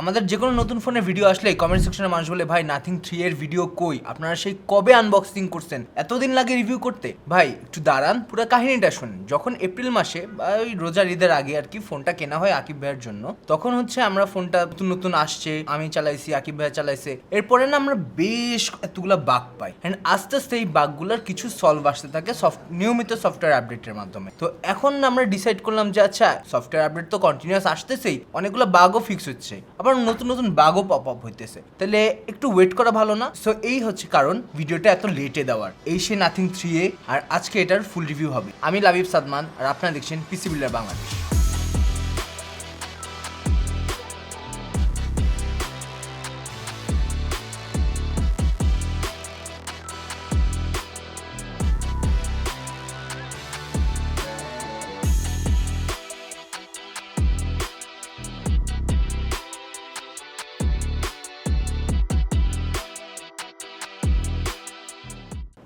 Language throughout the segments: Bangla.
আমাদের যে কোনো নতুন ফোনের ভিডিও আসলে কমেন্ট সেকশনে মানুষ বলে, ভাই নাথিং থ্রি এর ভিডিও কই? আপনারা সেই কবে আনবক্সিং করছেন? এতদিন লাগে রিভিউ করতে? ভাই, একটু দাঁড়ান, পুরো কাহিনীটা শুনুন। যখন এপ্রিল মাসে, বা ওই রোজার ঈদের আগে আর কি ফোনটা কেনা হয় আকিব ভাইয়ের জন্য, তখন হচ্ছে আমরা ফোনটা নতুন নতুন আসছে, আমি চালাইছি, আকিব ভাই চালাইছে। এরপরে না আমরা বেশ এতগুলা বাগ পাই। অ্যান্ড আস্তে আস্তে এই বাগগুলোর কিছু সলভ আসতে থাকে সফট নিয়মিত সফটওয়্যার আপডেটের মাধ্যমে। তো এখন আমরা ডিসাইড করলাম যে আচ্ছা সফটওয়্যার আপডেট তো কন্টিনিউয়াস আসতেছেই, অনেকগুলো বাগও ফিক্স হচ্ছে। আবার নতুন নতুন বাগও পপ আপ হইতেছে। তাহলে একটু ওয়েট করা ভালো না? সো এই হচ্ছে কারণ ভিডিওটা এত লেটে দেওয়ার। এই সে নাথিং থ্রি এ আর আজকে এটার ফুল রিভিউ হবে। আমি লাবিব সাদমান, আর আপনারা দেখছেন পিসি বিল্ডার বাংলাদেশ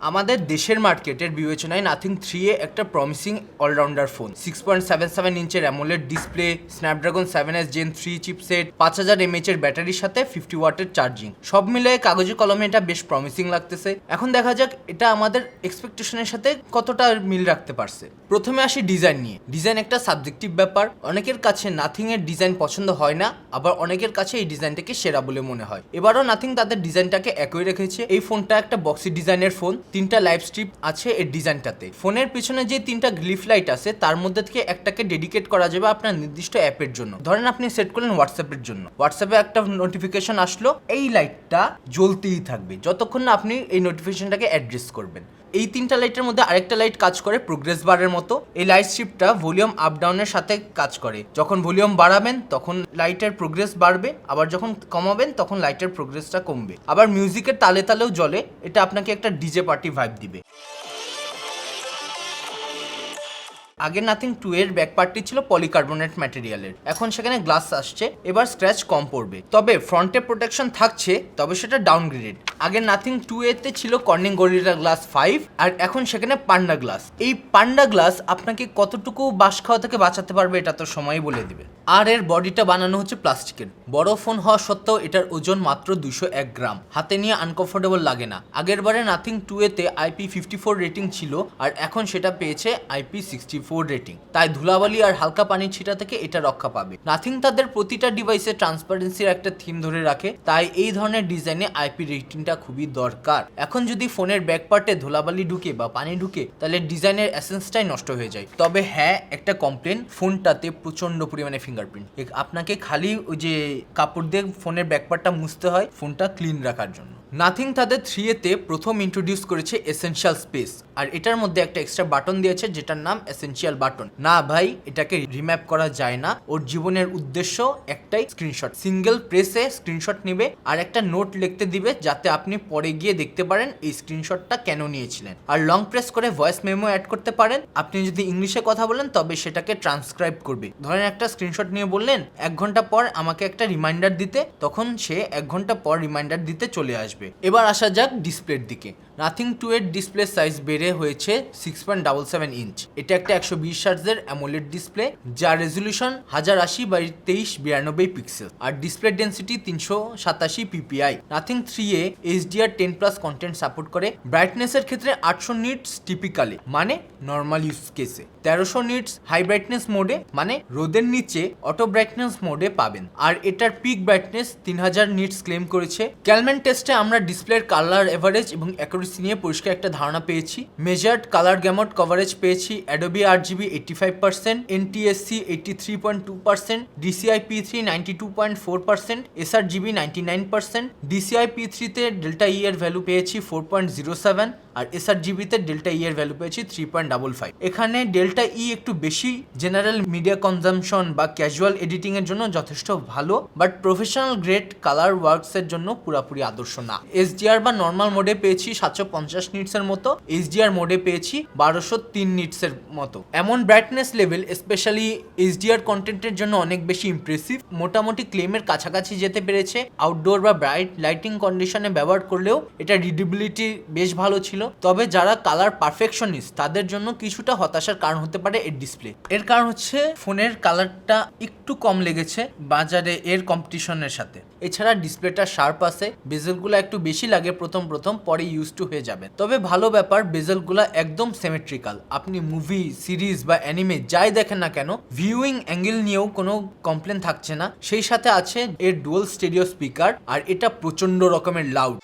আমাদের দেশের মার্কেটের বিবেচনায় নাথিং থ্রি এ একটা promising allrounder phone six point seven seven ইঞ্চের AMOLED display Snapdragon seven S gen three chipset পাঁচ হাজার এমএচ এর ব্যাটারির সাথে ফিফটি ওয়াটের চার্জিং সব মিলে কাগজে কলমে এটা বেশ প্রমিসিং লাগতেছে। এখন দেখা যাক এটা আমাদের এক্সপেকটেশনের সাথে কতটা মিল রাখতে পারছে। প্রথমে আসি ডিজাইন নিয়ে। ডিজাইন একটা সাবজেক্টিভ ব্যাপার। অনেকের কাছে নাথিং এর ডিজাইন পছন্দ হয় না, আবার অনেকের কাছে এই ডিজাইনটাকে সেরা বলে মনে হয়। এবারও নাথিং তাদের ডিজাইনটাকে একই রেখেছে। এই ফোনটা একটা বক্সি ডিজাইনের ফোন তিনটা লাইভ স্ট্রিপ আছে এর ডিজাইনটাতে ফোনের পিছনে যে তিনটা গ্লিফ লাইট আছে, তার মধ্যে থেকে একটাকে ডেডিকেট করা যাবে আপনার নির্দিষ্ট অ্যাপের জন্য। ধরেন আপনি সেট করলেন হোয়াটসঅ্যাপের জন্য। হোয়াটসঅ্যাপে একটা নোটিফিকেশন আসলো, এই লাইটটা জ্বলতেই থাকবে। যতক্ষণ না আপনি এই নোটিফিকেশনটাকে অ্যাড্রেস করবেন। এই তিনটা লাইটের মধ্যে আরেকটা লাইট কাজ করে প্রোগ্রেস বারের মতো। এই লাইট শিফটটা ভলিউম আপ ডাউনের সাথে কাজ করে। যখন ভলিউম বাড়াবেন, তখন লাইটের প্রোগ্রেস বাড়বে। আবার যখন কমাবেন, তখন লাইটের প্রোগ্রেসটা কমবে। আবার মিউজিকের তালে তালেও জ্বলে। এটা আপনাকে একটা ডিজে পার্টি ভাইব দিবে। আগে নাথিং টু এর ব্যাক পার্টটি ছিল পলিকার্বনেট ম্যাটেরিয়ালের এখন সেখানে গ্লাস আসছে, এবার স্ক্র্যাচ কম পড়বে। তবে ফ্রন্টে প্রোটেকশন থাকছে, তবে সেটা ডাউনগ্রেডেড আগে নাথিং টু এতে ছিল কর্নিং গরিলা গ্লাস ফাইভ আর এখন সেখানে পান্ডা গ্লাস এই পান্ডা গ্লাস আপনাকে কতটুকু বাস খাওয়া থেকে বাঁচাতে পারবে এটা তো সময় বলে দিবে। আর এর বডিটা বানানো হচ্ছে প্লাস্টিকের। বড় ফোন হওয়া সত্ত্বেও এটার ওজন মাত্র দুশো এক গ্রাম। হাতে নিয়ে আনকমফোর্টেবল লাগে না। আগের বারে নাথিং টু এতে আইপি ফিফটি ফোর রেটিং ছিল আর এখন সেটা পেয়েছে আইপি সিক্সটি ফোর রেটিং তাই ধুলাবালি আর হালকা পানির ছিটা থেকে এটা রক্ষা পাবে। নাথিং তাদের প্রতিটা ডিভাইসে ট্রান্সপারেন্সির একটা থিম ধরে রাখে। তাই এই ধরনের ডিজাইনে আইপি রেটিংটা খুবই দরকার। এখন যদি ফোনের ব্যাক পার্টে ধুলাবালি ঢুকে বা পানি ঢুকে, তাহলে ডিজাইনের এসেন্সটাই নষ্ট হয়ে যায়। তবে হ্যাঁ একটা কমপ্লেন ফোনটাতে প্রচণ্ড পরিমাণে ফিঙ্গারপ্রিন্ট আপনাকে খালি ওই যে কাপড় দিয়ে ফোনের ব্যাকপার্টটা মুছতে হয় ফোনটা ক্লিন রাখার জন্য। নাথিং তাদের থ্রি এতে প্রথম ইন্ট্রোডিউস করেছে এসেনশিয়াল স্পেস আর এটার মধ্যে একটা এক্সট্রা বাটন দিয়েছে যেটার নাম এসেনশিয়াল বাটন না ভাই, এটাকে রিম্যাপ করা যায় না। ওর জীবনের উদ্দেশ্য একটাই স্ক্রিনশট সিঙ্গেল প্রেসে স্ক্রিনশট নেবে আর একটা নোট লিখতে দিবে যাতে আপনি পরে গিয়ে দেখতে পারেন এই স্ক্রিনশটটা কেন নিয়েছিলেন। আর লং প্রেস করে ভয়েস মেমো অ্যাড করতে পারেন। আপনি যদি ইংলিশে কথা বলেন তবে সেটাকে ট্রান্সক্রাইব করবে। ধরেন একটা স্ক্রিনশট নিয়ে বললেন, এক ঘণ্টা পর আমাকে একটা রিমাইন্ডার দিতে। তখন সে এক ঘণ্টা পর রিমাইন্ডার দিতে চলে আসবে। এবার আসা যাক ডিসপ্লের দিকে। নাথিং টু এর ডিসপ্লে সাইজ বেড়ে হয়েছে six point double seven inch এটা একটা একশো বিশ হার্জের অ্যামোলেড ডিসপ্লে যার রেজলিউশন হাজার আশি বাই তেইশ বিরানব্বই পিক্সেল আর ডিসপ্লে ডেন্সিটি তিনশো সাতাশি PPI Nothing three A HDR ten plus content support করে। ব্রাইটনেসের ক্ষেত্রে আটশো নিটস টিপিক্যালি মানে নর্মাল ইউজ কেসে তেরোশো নিটস হাই ব্রাইটনেস মোডে মানে রোদের নিচে অটো ব্রাইটনেস মোডে পাবেন। আর এটার পিক ব্রাইটনেস তিন হাজার নিটস ক্লেম করেছে। ক্যালমেন টেস্টে আমরা ডিসপ্লের কালার এভারেজ এবং অ্যাকুরেসি নিয়ে পরিষ্কার একটা ধারণা পেয়েছি। মেজার্ড কালার গ্যামট কভারেজ পেয়েছি অ্যাডোবি আট GB eighty five percent NTSC eighty three point two percent DCI P three ninety two point four percent sRGB ninety nine percent DCI P থ্রিতে ডেল্টা ই এর ভ্যালু পেয়েছি ফোর পয়েন্ট জিরো সেভেন আর এসআর জিবিতে ডেল্টা ই এর ভ্যালু পেয়েছি থ্রি পয়েন্ট ডাবল ফাইভ এখানে ডেল্টা ই একটু বেশি জেনারেল মিডিয়া কনজামশন বা ক্যাজুয়াল এডিটিং এর জন্য যথেষ্ট ভালো but professional grade colour works এর জন্য পুরোপুরি আদর্শ না। এসডিআর বা নর্মাল মোডে পেয়েছি সাতশো পঞ্চাশ নিটস এর মতো এইচডিআর মোডে পেয়েছি বারোশো তিন নিটস এর মতো। এমন ব্রাইটনেস লেভেল স্পেশালি এইচডিআর কন্টেন্টের জন্য অনেক বেশি ইমপ্রেসিভ মোটামুটি ক্লেমের কাছাকাছি যেতে পেরেছে। আউটডোর বা ব্রাইট লাইটিং কন্ডিশনে ব্যবহার করলেও এটা রিডেবিলিটি বেশ ভালো ছিল। ছিল। তবে যারা কালার পারফেকশনিস্ট তাদের জন্য কিছুটা হতাশার কারণ হতে পারে এর ডিসপ্লে এর কারণ হচ্ছে ফোনের কালারটা একটু কম লেগেছে বাজারে এর কম্পিটিশনের সাথে। এছাড়া ডিসপ্লেটা শার্প আছে বেজেলগুলো একটু বেশি লাগে প্রথম প্রথম, পরে ইউজ টু হয়ে যাবে। তবে ভালো ব্যাপার বেজেলগুলো একদম সিমেট্রিক্যাল আপনি মুভি সিরিজ বা অ্যানিমে যাই দেখেন না কেন ভিউইং অ্যাঙ্গেল নিয়েও কোনো কমপ্লেন থাকছে না। সেই সাথে আছে এর ডুয়াল স্টেডিও স্পিকার আর এটা প্রচণ্ড রকমের লাউড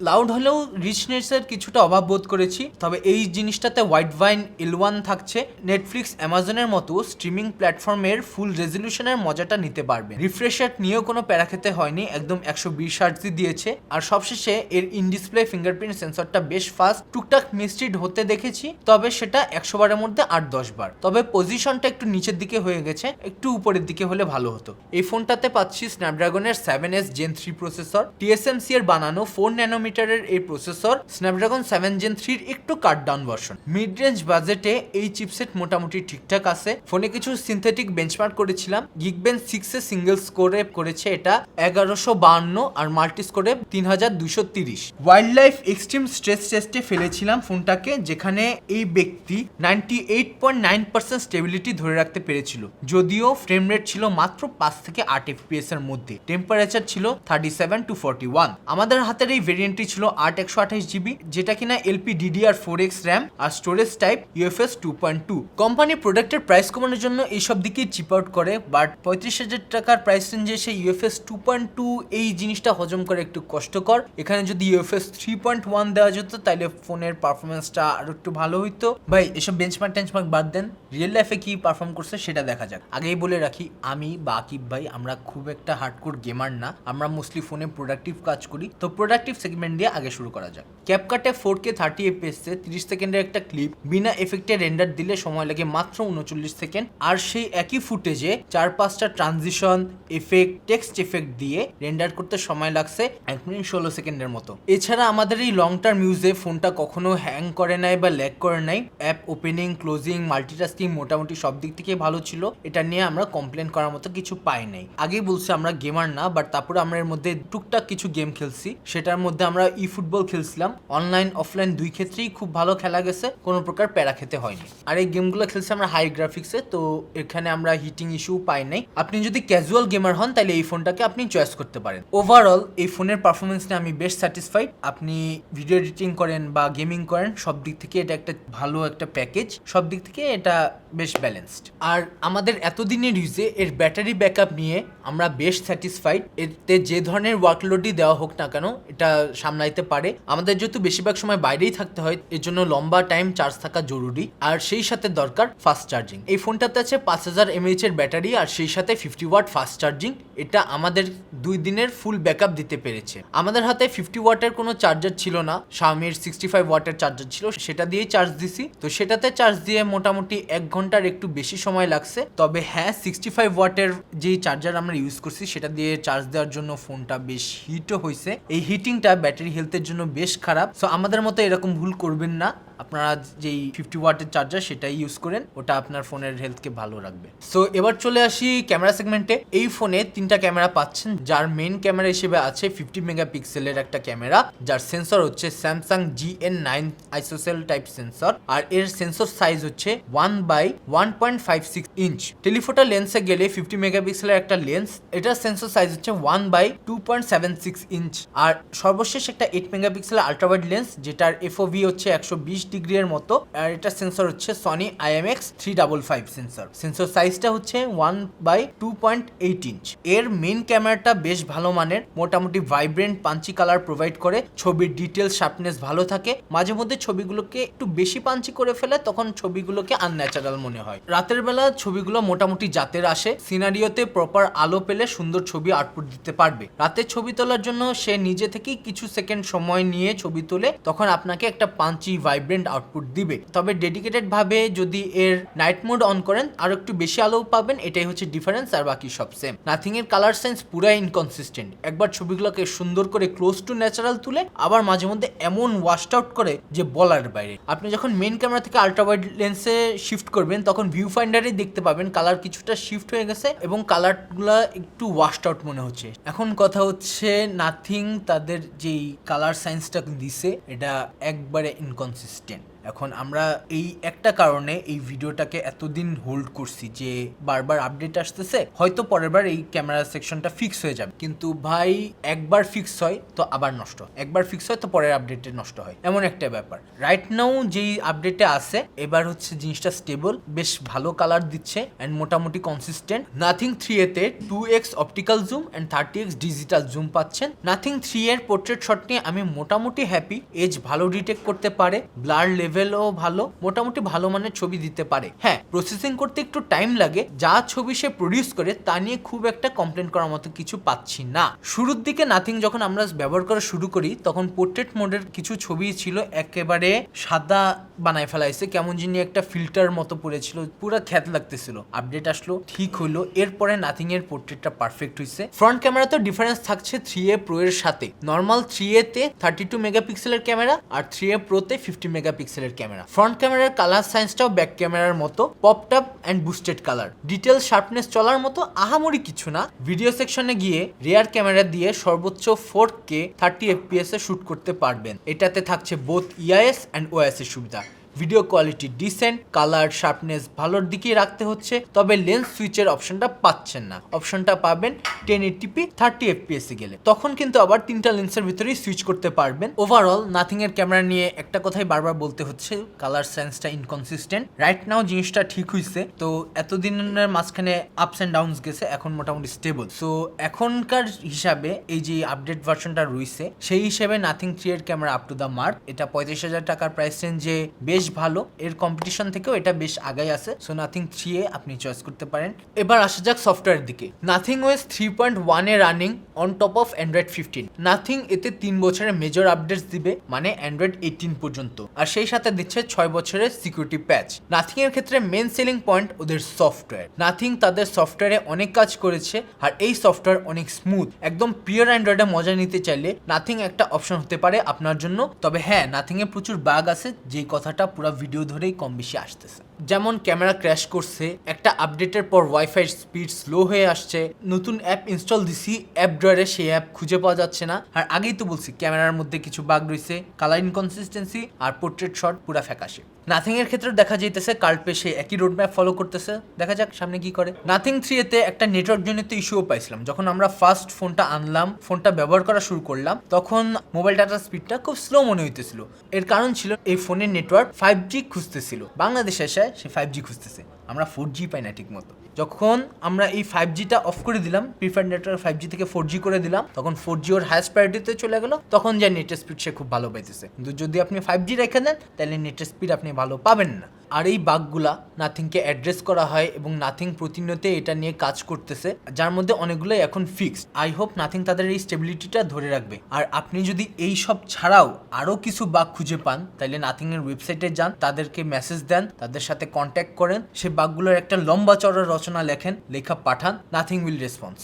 লাউড হলেও রিচনেসের কিছুটা অভাব বোধ করেছি, তবে এই জিনিসটাতে হোয়াইট ভাইন এল ওয়ান থাকছে। নেটফ্লিক্স অ্যামাজনের মতো স্ট্রিমিং প্ল্যাটফর্মের ফুল রেজলিউশনের মজাটা নিতে পারবে। রিফ্রেশার নিয়েও কোনো প্যারা খেতে হয়নি, একদম একশো বিশ হার্টজি দিয়েছে। আর সবশেষে এর ইন ডিসপ্লে ফিঙ্গারপ্রিন্ট সেন্সরটা বেশ ফাস্ট টুকটাক মিস্ট্রিড হতে দেখেছি, তবে সেটা একশো বারের মধ্যে আট দশ বার। তবে পজিশনটা একটু নিচের দিকে হয়ে গেছে, একটু উপরের দিকে হলে ভালো হতো। এই ফোনটাতে পাচ্ছি স্ন্যাপড্রাগনের seven S gen three processor TSMC এর বানানো ফোর ন্যানোমিটারের এই প্রসেসর স্ন্যাপড্রাগন সেভেন জেন থ্রির একটু cut down version mid range বাজেটে এই চিপসেট মোটামুটি ঠিকঠাক আছে। ফোনে কিছু সিনথেটিক বেঞ্চমার্ক করেছিলাম। গিগবেন সিক্স এ সিঙ্গেল স্কোরে করেছে এটা এগারোশো বাহান্ন আর মাল্টি স্কোরে তিন হাজার দুশো তিরিশ। ওয়াইল্ড লাইফ এক্সট্রিম স্ট্রেস টেস্টে ফেলেছিলাম ফোনটাকে, যেখানে এই ব্যক্তি ninety eight point nine percent stability ধরে রাখতে পেরেছিল। যদিও ফ্রেম রেট ছিল মাত্র পাঁচ থেকে আট এফপিএস এর মধ্যে। টেম্পারেচার ছিল thirty seven to forty one আমাদের হাতের এই ভেরিয়েন্টটি ছিল আট একশো আঠাশ জিবি, যেটা কিনা LP DDR four X RAM আর storage type UFS two point two company প্রোডাক্টের প্রাইস কমানোর জন্য এইসব দিকে চিপ আউট করে বাট পঁয়ত্রিশ হাজার টাকার প্রাইস রেঞ্জে সেই ইউএফএস টু পয়েন্ট টু এই জিনিসটা হজম করে একটু কষ্টকর। এখানে যদি ইউএফএস থ্রি পয়েন্ট ওয়ান দেওয়া যেত তাহলে ফোনের পারফরমেন্সটা আরও একটু ভালো হইতো। ভাই, এসব বেঞ্চমার্ক টেঞ্চমার্ক বাদ দেন। রিয়েল লাইফে কি পারফর্ম করছে সেটা দেখা যাক। আগেই বলে রাখি, আমি বা আকিব ভাই আমরা খুব একটা হার্ডকোর গেমার না, আমরা মোস্টলি ফোনে প্রোডাক্টিভ কাজ করি। তো প্রোডাক্টিভ সেগমেন্ট দিয়ে আগে শুরু করা যাক। ক্যাপকাটে ফোর কে থার্টি এফপিএস তিরিশ সেকেন্ডের একটা ক্লিপ বিনা এফেক্টে রেন্ডার দিলে সময় লাগে মাত্র উনচল্লিশ সেকেন্ড। আর সেই একই ফুটেজে চার পাঁচটা ট্রানজিশন এফেক্ট টেক্সট এফেক্ট দিয়ে রেন্ডার করতে সময় লাগছে এক মিনিট ষোলো সেকেন্ডের মতো। এছাড়া আমাদের এই লং টার্ম ইউজে ফোনটা কখনো হ্যাং করে নাই বা ল্যাগ করে নাই। অ্যাপ ওপেনিং ক্লোজিং মাল্টিটাস্কিং মোটামুটি সব দিক থেকে ভালো ছিল, এটা নিয়ে আমরা কমপ্লেন করার মতো কিছু পাই নাই। আগেই বলছি আমরা গেমার না বাট তারপরে আমরা এর মধ্যে টুকটাক কিছু গেম খেলছি। সেটার মধ্যে আমরা ই ফুটবল খেলছিলাম। অনলাইন অফলাইন দুই ক্ষেত্রেই খুব ভালো খেলা গেছে, কোনো প্রকার প্যারা খেতে হয়নি। আর এই গেমগুলো খেলছি আমরা হাই গ্রাফিক্সে তো এখানে আমরা হিটিং ইস্যু পাই নাই। আপনি যদি ক্যাজুয়াল গেমার হন, তাহলে এই ফোনটাকে আপনি চয়েস করতে পারেন। ওভারঅল এই ফোনের পারফরমেন্স নিয়ে আমি বেশ স্যাটিসফাইড আপনি ভিডিও এডিটিং করেন বা গেমিং করেন, সব দিক থেকে এটা একটা ভালো একটা প্যাকেজ সব দিক থেকে এটা বেশ ব্যালেন্সড আর আমাদের এতদিনের ইউজে এর ব্যাটারি ব্যাকআপ নিয়ে আমরা বেশ স্যাটিসফাইড এতে যে ধরনের ওয়ার্কলোডই দেওয়া হোক না কেন, এটা সামলাইতে পারে। আমাদের যেহেতু বেশিরভাগ সময় বাইরেই থাকতে হয় এর জন্য লম্বা টাইম চার্জ থাকা জরুরি। আর সেই সাথে দরকার ফাস্ট চার্জিং এই ফোনটাতে আছে পাঁচ হাজার এমএইচ এর ব্যাটারি আর সেই সাথে ফিফটি ওয়াট ফাস্ট চার্জিং এটা আমাদের দুই দিনের ফুল ব্যাকআপ দিতে পেরেছে। আমাদের হাতে ফিফটি ওয়াটের কোনো চার্জার ছিল না। শাওমির সিক্সটি ফাইভ ওয়াটের চার্জার ছিল। সেটা দিয়েই চার্জ দিছি। তো সেটাতে চার্জ দিয়ে মোটামুটি এক ঘণ্টার একটু বেশি সময় লাগছে। তবে হ্যাঁ সিক্সটি ফাইভ ওয়াটের যে চার্জার আমরা ইউজ করছি, সেটা দিয়ে চার্জ দেওয়ার জন্য ফোনটা বেশ হিটও হয়েছে এই হিটিংটা ব্যাটারি হেলথের জন্য বেশ খারাপ। সো আমাদের মতো এরকম ভুল করবেন না। আপনারা যেই ফিফটি ওয়াটের চার্জার সেটাই ইউজ করেন, ওটা আপনার ফোনের হেলথকে ভালো রাখবে। সো এবার চলে আসি ক্যামেরা সেগমেন্টে এই ফোনে তিনটা ক্যামেরা পাচ্ছেন, যার মেন ক্যামেরা হিসেবে আছে ফিফটি মেগাপিক্সেলের একটা ক্যামেরা যার সেন্সর হচ্ছে Samsung G N nine ISOCELL type sensor আর এর সেন্সর সাইজ হচ্ছে one by one point five six inch telephoto লেন্সে গেলে ফিফটি মেগাপিক্সেলের একটা লেন্স এটার সেন্সর সাইজ হচ্ছে one by two point seven six inch আর সর্বশেষ একটা এইট মেগাপিক্সেলের আল্ট্রাওয়াইড লেন্স যেটার এফওভি হচ্ছে একশো বিশ ডিগ্রি এর মতো। আর এটা সেন্সর হচ্ছে Sony IMX three double five sensor sensor সাইজটা হচ্ছে one by two point eight inch এর মেন ক্যামেরাটা বেশ ভালো মানের, মোটামুটি ভাইব্রেন্ট পাঞ্চি কালার প্রোভাইড করে। ছবির ডিটেলস শার্পনেস ভালো থাকে। মাঝে মধ্যে ছবিগুলোকে একটু বেশি পাঞ্চি করে ফেলে, তখন ছবিগুলোকে আনন্যাচারাল মনে হয়। রাতের বেলা ছবিগুলো মোটামুটি জাতের আসে। সিনারিওতে প্রপার আলো পেলে সুন্দর ছবি আউটপুট দিতে পারবে। রাতে ছবি তোলার জন্য সে নিজে থেকেই কিছু সেকেন্ড সময় নিয়ে ছবি তোলে, তখন আপনাকে একটা পাঞ্চি ভাইব্রেন্ট ভাইব্রেন্ট আউটপুট দিবে। তবে ডেডিকেটেড ভাবে যদি এর নাইট মোড অন করেন, আর একটু বেশি আলো পাবেন, এটাই হচ্ছে ডিফারেন্স আর বাকি সব সেম নাথিং এর কালার সেন্স পুরাই ইনকনসিস্টেন্ট একবার ছবিগুলোকে সুন্দর করে ক্লোজ টু ন্যাচারাল তুলে, আবার মাঝে মধ্যে এমন ওয়াশড আউট করে যে বলার বাইরে। আপনি যখন মেন ক্যামেরা থেকে আল্ট্রা ওয়াইড লেন্সে শিফট করবেন, তখন ভিউ ফাইন্ডারে দেখতে পাবেন কালার কিছুটা শিফট হয়ে গেছে এবং কালারগুলো একটু ওয়াশড আউট মনে হচ্ছে। এখন কথা হচ্ছে নাথিং তাদের যেই কালার সায়েন্সটা দিছে, এটা একবারে ইনকনসিস্টেন্ট টেন এখন আমরা এই একটা কারণে এই ভিডিওটাকে এতদিন হোল্ড করছি যে বারবার আপডেট আসতেছে, হয়তো পরের বার এই ক্যামেরা সেকশনটা ফিক্স হয়ে যাবে। কিন্তু ভাই, একবার ফিক্স হয় তো আবার নষ্ট। একবার ফিক্স হয় তো পরের আপডেটে নষ্ট হয়। এমন একটা ব্যাপার। রাইট নাও যেই আপডেটে আছে, এবার হচ্ছে জিনিসটা স্টেবল বেশ ভালো কালার দিচ্ছে অ্যান্ড মোটামুটি কনসিস্টেন্ট নাথিং থ্রি এতে two X optical zoom and thirty X digital zoom পাচ্ছেন। নাথিং থ্রি এর পোর্ট্রেট শট নিয়ে আমি মোটামুটি হ্যাপি এজ ভালো ডিটেক্ট করতে পারে। ব্লার লেভেলও ভালো, মোটামুটি ভালো মানের ছবি দিতে পারে। হ্যাঁ প্রসেসিং করতে একটু টাইম লাগে, যা ছবি সে প্রডিউস করে, তা নিয়ে খুব একটা কমপ্লেন করার মতো কিছু পাচ্ছি না। শুরুর দিকে নাথিং যখন আমরা ব্যবহার করা শুরু করি, তখন পোর্ট্রেট মোডের কিছু ছবি ছিল, একেবারে সাদা বানায় ফেলাইছে, কেমন যিনি একটা ফিল্টার মতো পড়েছিল, পুরো খ্যাত লাগতেছিল। আপডেট আসলো, ঠিক হলো এরপরে নাথিং এর পোর্ট্রেটটা পারফেক্ট হয়েছে ফ্রন্ট ক্যামেরা তো ডিফারেন্স থাকছে থ্রি এ প্রো এর সাথে। নর্মাল থ্রি এ তে থার্টি টু মেগাপিক্সেলের ক্যামেরা আর থ্রি এ প্রোতে ফিফটি মেগাপিক্সেলের ক্যামেরা ফ্রন্ট ক্যামেরার কালার সাইন্সটাও ব্যাক ক্যামেরার মতো পপটাপ and boosted colour detail sharpness চলার মতো আহামরি কিছু না। ভিডিও সেকশনে গিয়ে রেয়ার ক্যামেরা দিয়ে সর্বোচ্চ ফোর কে থার্টি এফপিএস এ শ্যুট করতে পারবেন। এটাতে থাকছে বোথ ইআইএস অ্যান্ড ওএস এর সুবিধা। Video quality decent, colour sharpness ভালোর দিকেই রাখতে হচ্ছে, তবে লেন্স সুইচের অপশনটা পাচ্ছেন না। অপশনটা পাবেন ten eighty p thirty FPS এ গেলে। তখন কিন্তু আবার তিনটা লেন্সের ভিতরেই সুইচ করতে পারবেন। ওভারঅল নাথিং এর ক্যামেরা নিয়ে একটা কথাই বারবার বলতে হচ্ছে কালার সেন্সটা ইনকনসিস্টেন্ট রাইট নাও জিনিসটা ঠিক হইছে, তো এতদিনের মাঝখানে আপস অ্যান্ড ডাউনস গেছে, এখন মোটামুটি স্টেবল সো এখনকার হিসাবে এই যে আপডেট ভার্সনটা রয়েছে সেই হিসেবে নাথিং থ্রি এর camera up to the mark এটা পঁয়ত্রিশ হাজার টাকার প্রাইস রেঞ্জে বেশ ভালো। এর কম্পিটিশন থেকেও এটা বেশ আগাই আছে। সো নাথিং থ্রি এ আপনি চয়েস করতে পারেন। এবার আসা যাক সফটওয়্যার দিকে। Nothing OS three point one A running on top of Android fifteen Nothing এতে তিন বছরের মেজর আপডেটস দিবে মানে অ্যান্ড্রয়েড এইটিন পর্যন্ত। আর সেই সাথে দিচ্ছে ছয় বছরের সিকিউরিটি প্যাচ নাথিং এর ক্ষেত্রে মেন সেলিং পয়েন্ট ওদের সফটওয়্যার নাথিং তাদের সফটওয়্যারে অনেক কাজ করেছে, আর এই সফটওয়্যার অনেক স্মুথ একদম পিওর অ্যান্ড্রয়েডে মজা নিতে চাইলে নাথিং একটা অপশন হতে পারে আপনার জন্য। তবে হ্যাঁ নাথিং এ প্রচুর বাগ আছে, যেই কথাটা পুরো ভিডিও ধরেই কম বেশি আসতেছে। যেমন ক্যামেরা ক্র্যাশ করছে, একটা আপডেটের পর ওয়াইফাই স্পিড স্লো হয়ে আসছে, নতুন অ্যাপ ইনস্টল দিছি অ্যাপ ড্রয়ারে সেই অ্যাপ খুঁজে পাওয়া যাচ্ছে না। আর আগেই তো বলছি, ক্যামেরার মধ্যে কিছু বাগ রয়েছে কালার ইনকনসিস্টেন্সি আর পোর্ট্রেট শট পুরা ফ্যাকাশে। নাথিং এর ক্ষেত্রে দেখা যাইতেছে কার্পে সে একই রোড ম্যাপ ফলো করতেছে। দেখা যাক সামনে কি করে। নাথিং থ্রি এতে একটা নেটওয়ার্ক জনিত ইস্যুও পাইছিলাম। যখন আমরা ফার্স্ট ফোনটা আনলাম ফোনটা ব্যবহার করা শুরু করলাম, তখন মোবাইল ডাটার স্পিডটা খুব স্লো মনে হইতেছিল। এর কারণ ছিল এই ফোনের নেটওয়ার্ক ফাইভ জি খুঁজতেছিল। বাংলাদেশে এসে সে ফাইভ জি খুঁজতেছে। আমরা ফোর জি পাই না ঠিক মতো যখন আমরা এই ফাইভ জিটা অফ করে দিলাম প্রিফার নেটওয়ার্ক ফাইভ জি থেকে ফোর জি করে দিলাম, তখন ফোর জি ওর হায়েস্ট প্রায়োরিটিতে চলে গেলো, তখন যা নেটের স্পিড সে খুব ভালো পাইতেছে। কিন্তু যদি আপনি ফাইভ জি রেখে দেন, তাহলে নেটের স্পিড আপনি ভালো পাবেন না। আর এই বাঘগুলা নাথিংকে অ্যাড্রেস করা হয় এবং নাথিং প্রতিনিয়ত এটা নিয়ে কাজ করতেছে, যার মধ্যে অনেকগুলোই এখন ফিক্সড আই হোপ নাথিং তাদের এই স্টেবিলিটিটা ধরে রাখবে। আর আপনি যদি এই সব ছাড়াও আরও কিছু বাঘ খুঁজে পান তাহলে নাথিং এর ওয়েবসাইটে যান, তাদেরকে মেসেজ দেন, তাদের সাথে কন্ট্যাক্ট করেন, সে বাঘগুলোর একটা লম্বা চড়া রচনা লেখেন, লেখা পাঠান, নাথিং উইল রেসপন্স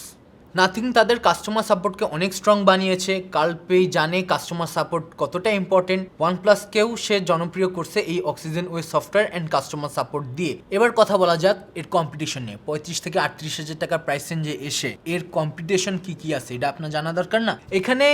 নাথিং তাদের কাস্টমার সাপোর্টকে অনেক স্ট্রং বানিয়েছে। কালপেই জানে কাস্টমার সাপোর্ট কতটা ইম্পর্টেন্ট প্লাসকেও সে জনপ্রিয় করছে এই Oxygen OS software and customer support দিয়ে। এবার কথা বলা যাক এর কম্পিটিশন নিয়ে। পঁয়ত্রিশ থেকে আটত্রিশ হাজার টাকার প্রাইস রেঞ্জে এসে এর কম্পিটিশন কি কি আছে এটা আপনার জানা দরকার না? এখানে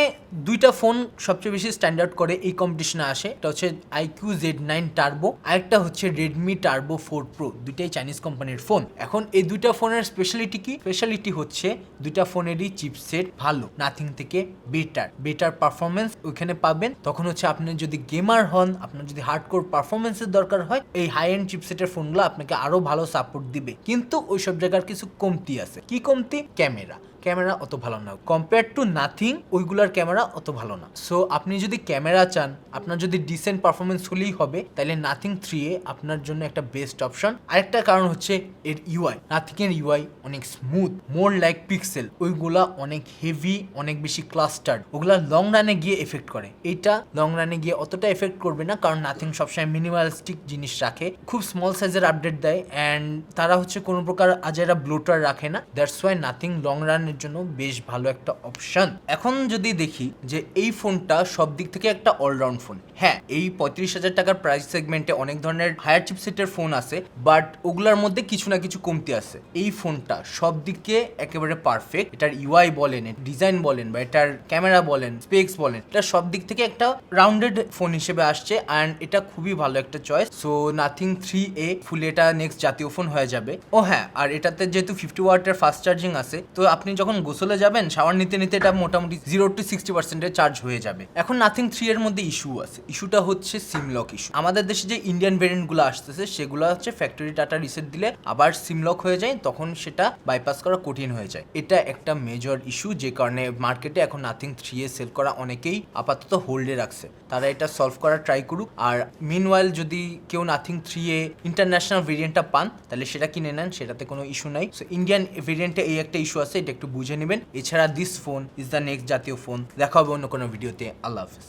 দুইটা ফোন সবচেয়ে বেশি স্ট্যান্ডার্ড করে এই কম্পিটিশনে আসে। এটা হচ্ছে আইকিউ জেড নাইন টার্বো আরেকটা হচ্ছে রেডমি টার্বো ফোর প্রো দুইটাই চাইনিজ কোম্পানির ফোন এখন এই দুইটা ফোনের স্পেশালিটি কি? স্পেশালিটি হচ্ছে দুইটা ফোনেরই চিপসেট ভালো নাথিং থেকে বেটার বেটার পারফরমেন্স ওইখানে পাবেন। তখন হচ্ছে আপনি যদি গেমার হন, আপনার যদি হার্ডকোর পারফরমেন্সের দরকার হয়, এই হাই এন্ড চিপসেটের ফোনগুলো আপনাকে আরও ভালো সাপোর্ট দিবে। কিন্তু ওইসব জায়গার কিছু কমতি আছে। কি কমতি? ক্যামেরা। ক্যামেরা অত ভালো না। কম্পেয়ার টু নাথিং ওইগুলার ক্যামেরা অত ভালো না। সো আপনি যদি ক্যামেরা চান, আপনার যদি ডিসেন্ট পারফরমেন্স হলেই হবে তাহলে নাথিং থ্রি এ আপনার জন্য একটা বেস্ট অপশন আরেকটা কারণ হচ্ছে এর ইউআই নাথিং এর ইউআই অনেক স্মুথ মোর লাইক পিক্সেল ওইগুলা অনেক হেভি অনেক বেশি ক্লাস্টার্ড ওগুলা লং রানে গিয়ে এফেক্ট করে। এটা লং রানে গিয়ে অতটা এফেক্ট করবে না, কারণ নাথিং সবসময় মিনিমালিস্টিক জিনিস রাখে। খুব স্মল সাইজের আপডেট দেয় অ্যান্ড তারা হচ্ছে কোনো প্রকার আজেরা ব্লোটার রাখে না। দ্যাটস ওয়াই নাথিং লং রানের জন্য বেশ ভালো একটা অপশন এখন যদি দেখি যে এই ফোনটা সব দিক থেকে একটা অলরাউন্ড ফোন হ্যাঁ এই পঁয়ত্রিশ হাজার টাকার প্রাইস সেগমেন্টে অনেক ধরনের হায়ার চিপসেটের ফোন আছে বাট ওগুলার মধ্যে কিছু না কিছু কমতি আছে। এই ফোনটা সব দিকে একেবারে পারফেক্ট এটার ইউআই বলেন ডিজাইন বলেন, বা এটার ক্যামেরা বলেন স্পেক্স বলেন, এটা সব দিক থেকে একটা রাউন্ডেড ফোন হিসেবে আসছে অ্যান্ড এটা খুবই ভালো একটা choice so Nothing three a full এটা নেক্সট জাতীয় ফোন হয়ে যাবে। ও হ্যাঁ আর এটাতে যেহেতু ফিফটি ওয়াটের ফাস্ট চার্জিং আছে, তো আপনি যখন গোসলে যাবেন শাওয়ার নিতে নিতে এটা মোটামুটি জিরো টু সিক্সটি পার্সেন্টের চার্জ হয়ে যাবে। এখন নাথিং থ্রি এর মধ্যে ইস্যু আছে। ইস্যুটা হচ্ছে সিমলক ইস্যু আমাদের দেশে যে ইন্ডিয়ান ভেরিয়েন্টগুলো আসতেছে, সেগুলো হচ্ছে ফ্যাক্টরি ডাটা রিসেট দিলে আবার সিমলক হয়ে যায়, তখন সেটা বাইপাস করা কঠিন হয়ে যায়। এটা একটা মেজর ইস্যু যে কারণে মার্কেটে এখন নাথিং থ্রি এ সেল করা অনেকেই আপাতত হোল্ডে রাখছে। তারা এটা সলভ করার ট্রাই করুক। আর মিনওয়াইল যদি কেউ নাথিং থ্রি এ ইন্টারন্যাশনাল ভেরিয়েন্টটা পান, তাহলে সেটা কিনে নেন, সেটাতে কোনো ইস্যু নাই। সো ইন্ডিয়ান ভেরিয়েন্টে এই একটা ইস্যু আছে, এটা একটু বুঝে নেবেন। এছাড়া this phone is the next জাতীয় ফোন দেখা হবে অন্য কোনো ভিডিওতে আল্লাহ হাফিজ।